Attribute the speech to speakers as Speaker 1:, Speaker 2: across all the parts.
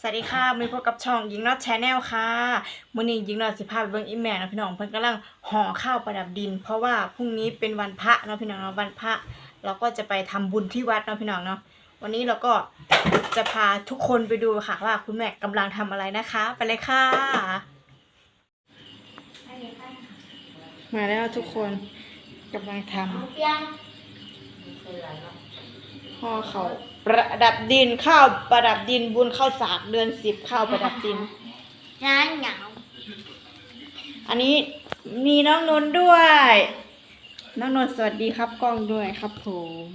Speaker 1: สวัสดีค่ะมีพบกับช่องยิงนอตแชนแนลค่ะมื้อนี้ยิงนอตสิพาไปเบิ่งอีแม่เนาะพี่น้องเพิ่นกำลังห่อข้าวประดับดิน เพราะว่าพรุ่งนี้เป็นวันพระเนาะพี่น้องเนาะวันพระ เราก็จะไปทำบุญที่วัดเนาะพี่น้องเนาะวันนี้เราก็จะพาทุกคนไปดูค่ะว่าคุณแม่กำลังทำอะไรนะคะ ไปเลยค่ะมาแล้วทุกคนกำลังทำ
Speaker 2: ยัง
Speaker 1: ห่อเขาวประดับดินข้าวประดับดินบุญข้าวสากเดือนสิบข้าวประดับดิน
Speaker 2: งานเหงา
Speaker 1: อันนี้มีน้องนนท์ด้วย น้องนนท์สวัสดีครับกล้องด้วยครับผม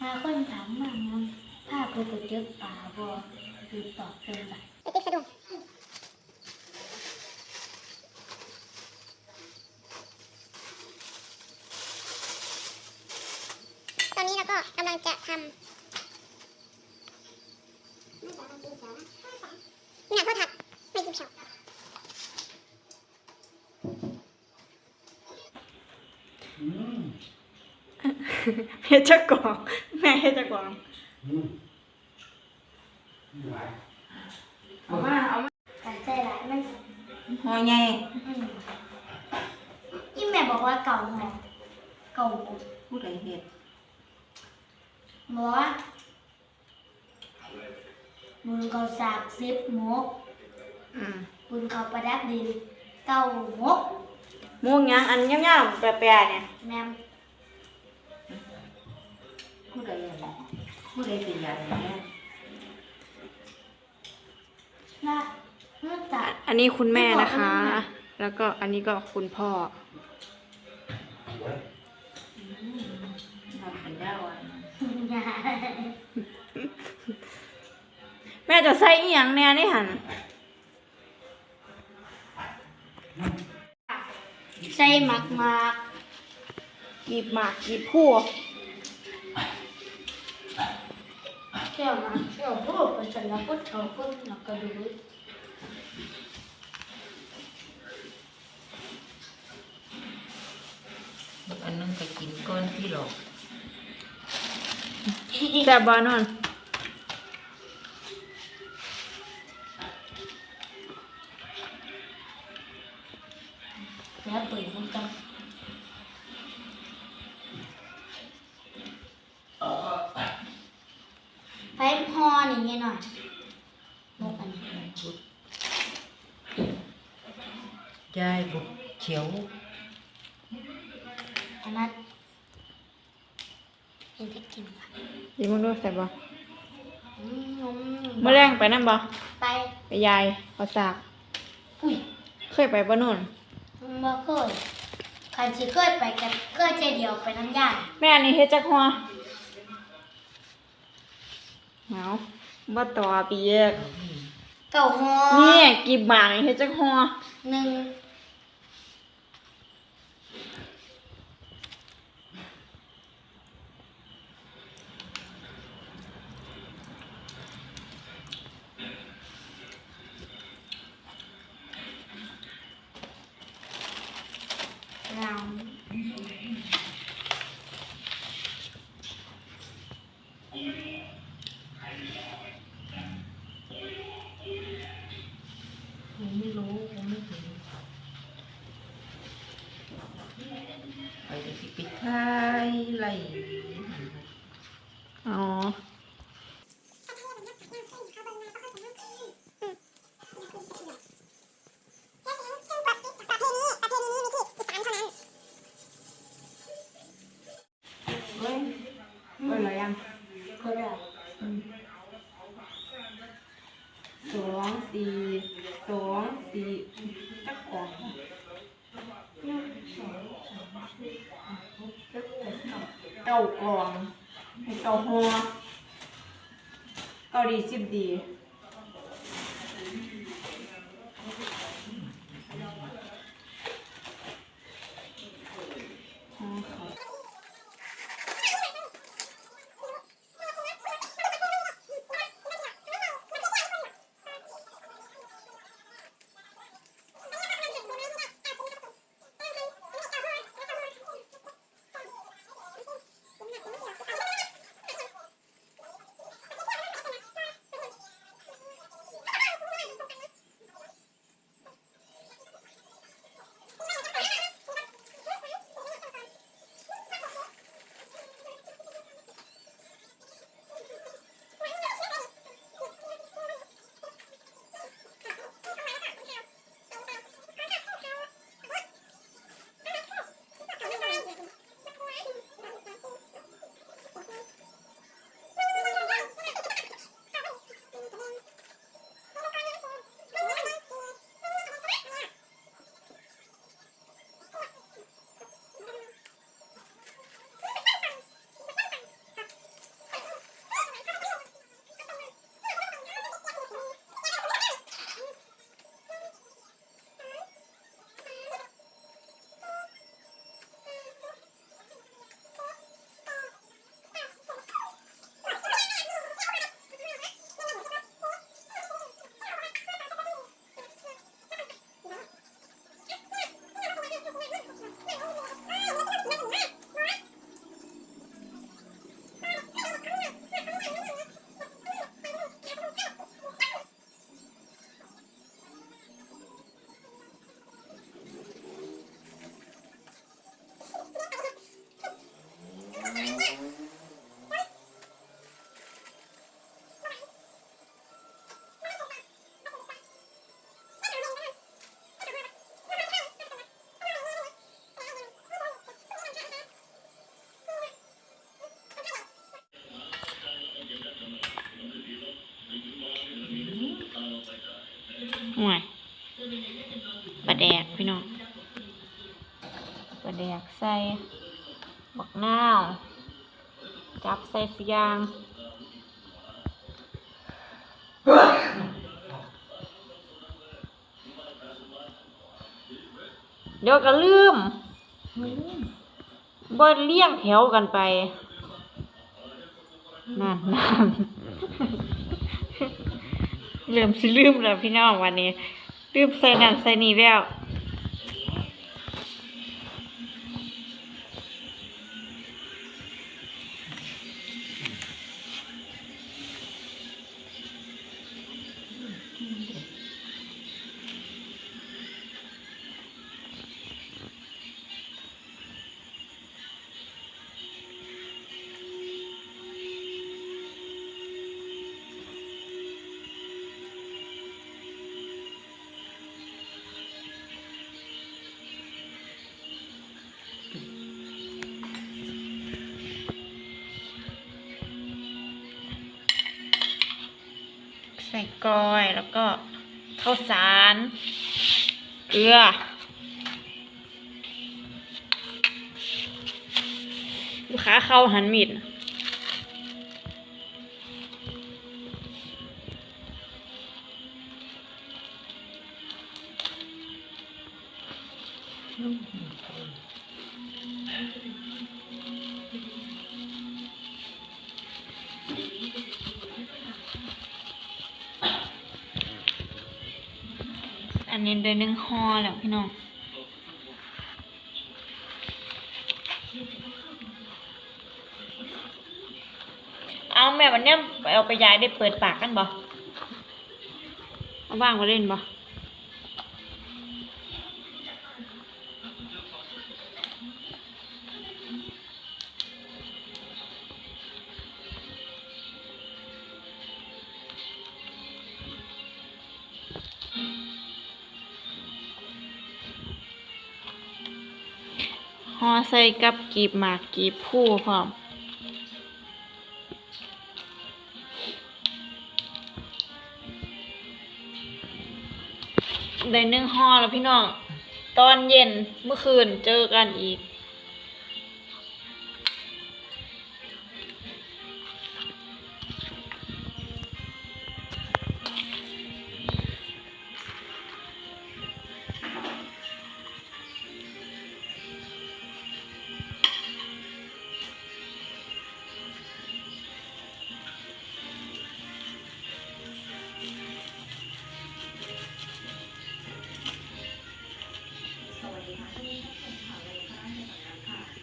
Speaker 2: หาคนถามมามันภาพไปเจอป่าบ่คือตอบเป็นแบบ
Speaker 3: ไอติ๊กสะดุ้งตอนนี้เรา ก็กำลังจะทำหนักโทษทักไม่กินเฉา
Speaker 1: เฮ็ดจักกล่อง แม่เฮ็ดจักกล่องเอามาเอามา
Speaker 2: การใจร้ายมัน
Speaker 1: ห่อใหญ่
Speaker 2: อืมอีแม่บอกว่าเก่าหอเก่า
Speaker 1: ผู้ใดเฮ็ด
Speaker 2: บอกว่าบุญเขาสากซิบหมก
Speaker 1: อืม
Speaker 2: บุญเขาประดับดินเก้าหมก
Speaker 1: ม่วงหยังอันยาวๆแปรๆเนี่ย
Speaker 2: แม่ม
Speaker 4: ผู้ใดอะไรผู้ใดเป็นยาอย่างนี้
Speaker 2: น่าน่าจะ
Speaker 1: อันนี้คุณแม่นะคะ แล้วก็อันนี้ก็คุณพ่อ
Speaker 4: ทำเป็นได้วัน
Speaker 1: แม่จะใส่อีหยังแน่นี่หั่น
Speaker 2: ใส่หมักหมาก
Speaker 1: กีบหมากกีบผู้
Speaker 2: เที่ยวมาเที่ยวพูดไปเสร็จแล้วก็เถาก็หนักกระดูก
Speaker 4: อันนึงก็กินก้อนที่หลอก
Speaker 1: แซ่บบ่นอน
Speaker 2: แล้วปุ๋ยมันจะไปพอนี่ไงหน่อยมกอันนี้
Speaker 4: ชุดยายบุกเขียว
Speaker 2: อันนั้นเห็นที่กินปะ
Speaker 1: ยิงมึงดูแซ่บบ่
Speaker 2: อืม
Speaker 1: มื้อแรงไปนำบ่
Speaker 2: ไป
Speaker 1: ไปยายเขาสาก
Speaker 2: อุ้ย
Speaker 1: เคยไปบ่นู่น
Speaker 2: มาเคยใครสิเคยไปกันเคยใจเดียวไปน้ำยา
Speaker 1: แม่อันนี้เฮ็ดจักหัวเอาบ่ต่อปีเอก
Speaker 2: เก่าหอ
Speaker 1: นี่กีบหมากนี่เฮ็ดจักหัว
Speaker 2: หนึ่งเรา
Speaker 4: ผมไม่รู้ผมไม่เห็นไปจะสิปิดท้ายไล่
Speaker 1: อ๋อ
Speaker 4: เปิ
Speaker 1: ดแล้วยัง
Speaker 2: ก็ได้
Speaker 1: สองสี่สองสี่จักกล่อง
Speaker 2: หนึ่งสอง เก้า
Speaker 1: เก้ากล่องให้เก้าหัวเก้าดีสิบดี
Speaker 5: ใส่บักนาว จับใส่สุยางเดี๋ยวก็ลืมบ่เลี้ยงแถวกันไป นั่นนั่นเริ่มสิลืมแล้วพี่น้องวันนี้ ลืมใส่นั่นใส่นี่แล้ว กลอย แล้วก็ข้าวสารเกลือ ลูกค้าเข้าหันมีด อันนี้ได้หนึ่งห่อแล้วพี่น้องเอาแม่วันเนี้ยไปเอาไปยายได้เปิดปากกันบ่เอาว่างมาเล่นบ่ ห่อใส่กับกีบหมากกีบผู้พร้อมได้นึ่งห่อแล้วพี่น้อง ตอนเย็นเมื่อคืนเจอกันอีก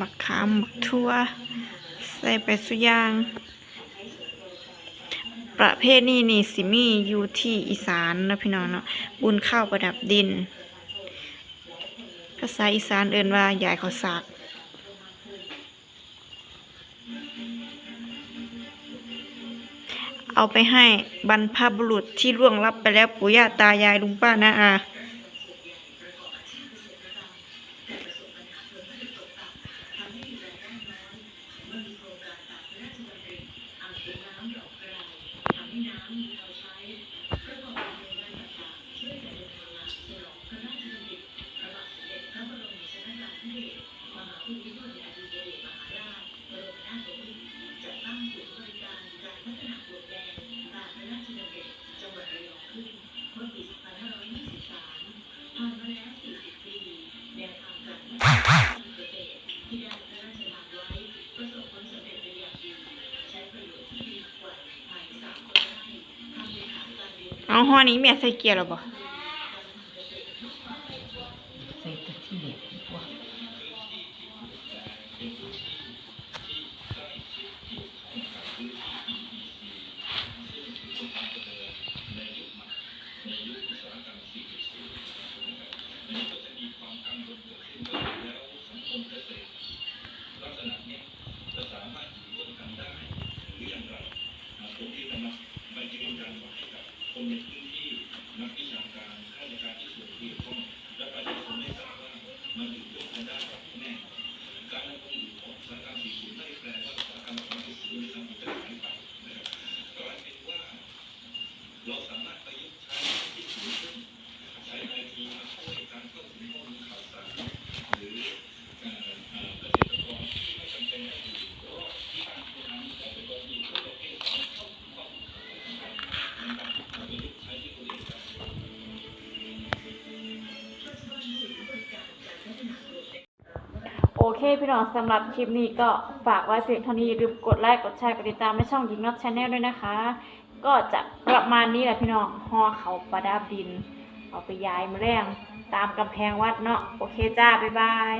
Speaker 5: บักขามบักทั่ว ใส่ไปสุยาง ประเภทนี้นี่สิมีอยู่ที่อีสานนะพี่น้องเนาะบุญข้าวประดับดิน ภาษาอีสานเอิ้นว่ายายเขาสากเอาไปให้บรรพบุรุษที่ล่วงลับไปแล้วปู่ย่าตายายลุงป้านาอา Thank you. ห้อนี้แม่ใส่เกียร์หรอบ่
Speaker 1: เคพี่น้องสำหรับคลิปนี้ก็ฝากไว้เพียงเท่านี้อย่าลืมกดไลค์กดแชร์กดติดตามในช่องยิงน็อตชาแนลด้วยนะคะ ก็จะประมาณนี้แหละพี่น้องห่อเขาประดับดิน เอาไปย้ายมาแรงตามกำแพงวัดเนาะโอเคจ้าบ๊ายบาย